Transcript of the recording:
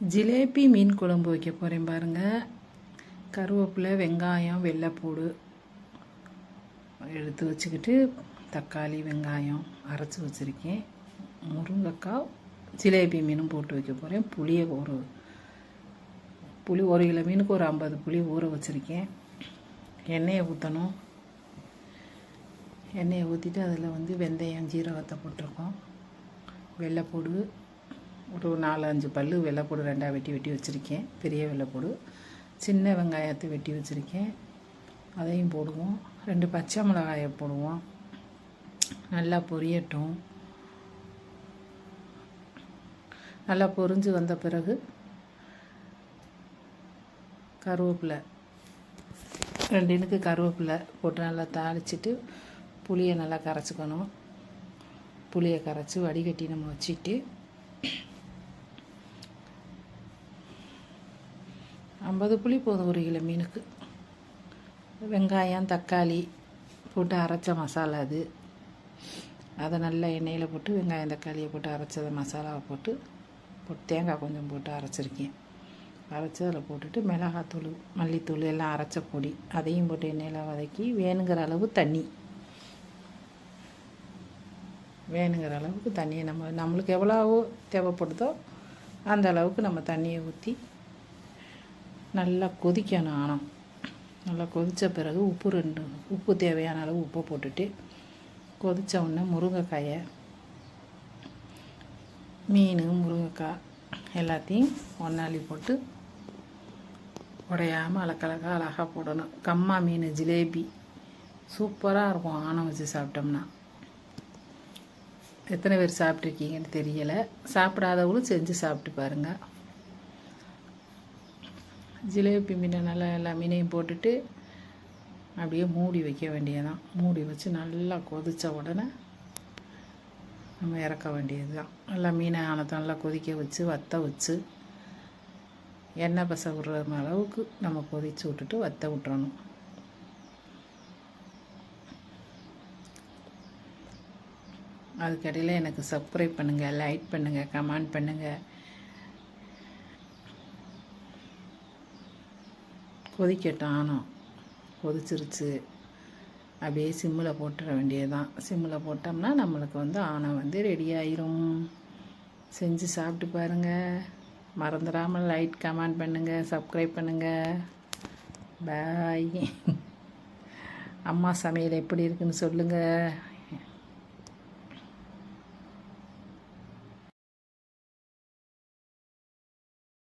ஜிலேபி மீன் குழம்பு வைக்க போகிறேன் பாருங்கள் கருவேப்பிலை வெங்காயம் வெள்ளைப்பூடு எடுத்து வச்சுக்கிட்டு தக்காளி வெங்காயம் அரைச்சி வச்சுருக்கேன். முருங்கைக்காய் ஜிலேபி மீனும் போட்டு வைக்க போகிறேன் புளியை ஒரு புளி ஒரு கிலோ மீனுக்கு ஒரு ஐம்பது புளி ஊற வச்சுருக்கேன். எண்ணெயை ஊற்றணும் எண்ணெயை ஊற்றிட்டு அதில் வந்து வெந்தயம் ஜீரகத்தை போட்டிருக்கோம். வெள்ளைப்பூடு ஒரு நாலு அஞ்சு பல் வெள்ளைப்பூடு ரெண்டாக வெட்டி வெட்டி வச்சுருக்கேன். பெரிய வெள்ளைப்பூடு சின்ன வெங்காயத்தை வெட்டி வச்சுருக்கேன். அதையும் போடுவோம். ரெண்டு பச்சை மிளகாயை போடுவோம். நல்லா பொரியட்டும். நல்லா பொரிஞ்சு வந்த பிறகு கருவேப்பிலை ரெண்டு இனுக்கு கருவேப்பிலை போட்டு நல்லா தாளிச்சிட்டு புளியை நல்லா கரைச்சிக்கணும். புளியை கரைச்சி வடிகட்டி நம்ம வச்சுட்டு ஐம்பது புளி போதும் ஒரு கிலோ மீனுக்கு. வெங்காயம் தக்காளி போட்டு அரைச்ச மசாலா அது. அதை நல்லா எண்ணெயில் போட்டு வெங்காயம் தக்காளியை போட்டு அரைச்சத மசாலாவை போட்டு போட்டு தேங்காய் கொஞ்சம் போட்டு அரைச்சிருக்கேன். அரைச்சி அதில் போட்டுட்டு மிளகாத்தூள் மல்லித்தூள் எல்லாம் அரைச்ச பொடி அதையும் போட்டு எண்ணெயில் வதக்கி வேணுங்கிற அளவு தண்ணி. வேணுங்கிற அளவுக்கு தண்ணியை நம்ம நம்மளுக்கு எவ்வளோ தேவைப்படுதோ அந்த அளவுக்கு நம்ம தண்ணியை ஊற்றி நல்லா கொதிக்கணும் ஆனால் நல்லா கொதித்த பிறகு உப்பு ரெண்டு உப்பு தேவையான அளவு உப்பை போட்டுட்டு கொதித்த உடனே முருங்கைக்காயை மீன் முருங்கைக்காய் எல்லாத்தையும் ஒன்றாளி போட்டு உடையாமல் அலக்கலக்கா அழகாக போடணும். கம்மா மீன் ஜிலேபி. சூப்பராக இருக்கும் ஆணம் வச்சு சாப்பிட்டோம்னா. எத்தனை பேர் சாப்பிட்ருக்கீங்கன்னு தெரியலை. சாப்பிடாதவங்களும் செஞ்சு சாப்பிட்டு பாருங்கள் ஜிலேபி மீனை நல்லா எல்லா மீனையும் போட்டுட்டு அப்படியே மூடி வைக்க வேண்டியதான் மூடி வச்சு நல்லா கொதித்த உடனே நம்ம இறக்க வேண்டியது தான் நல்லா மீனை ஆனத்தை நல்லா கொதிக்க வச்சு வத்த வச்சு எண்ணெய் பசை விடுற அளவுக்கு நம்ம கொதித்து விட்டுட்டு வத்த விட்டுறணும். அதுக்கடையில் எனக்கு சப்ஸ்கிரைப் பண்ணுங்கள் லைக் பண்ணுங்கள் கமெண்ட் பண்ணுங்கள் கொதிக்கட்டும் ஆனோம் கொதிச்சிருச்சு. அப்படியே சிம்மில் போட்டுற வேண்டியதுதான். சிம்மில் போட்டோம்னா நம்மளுக்கு வந்து ஆனம் வந்து ரெடி ஆயிரும். செஞ்சு சாப்பிட்டு பாருங்கள் மறந்துடாமல் லைக் கமெண்ட் பண்ணுங்கள் சப்ஸ்கிரைப் பண்ணுங்கள் பாய் அம்மா சமையல் எப்படி இருக்குன்னு சொல்லுங்கள்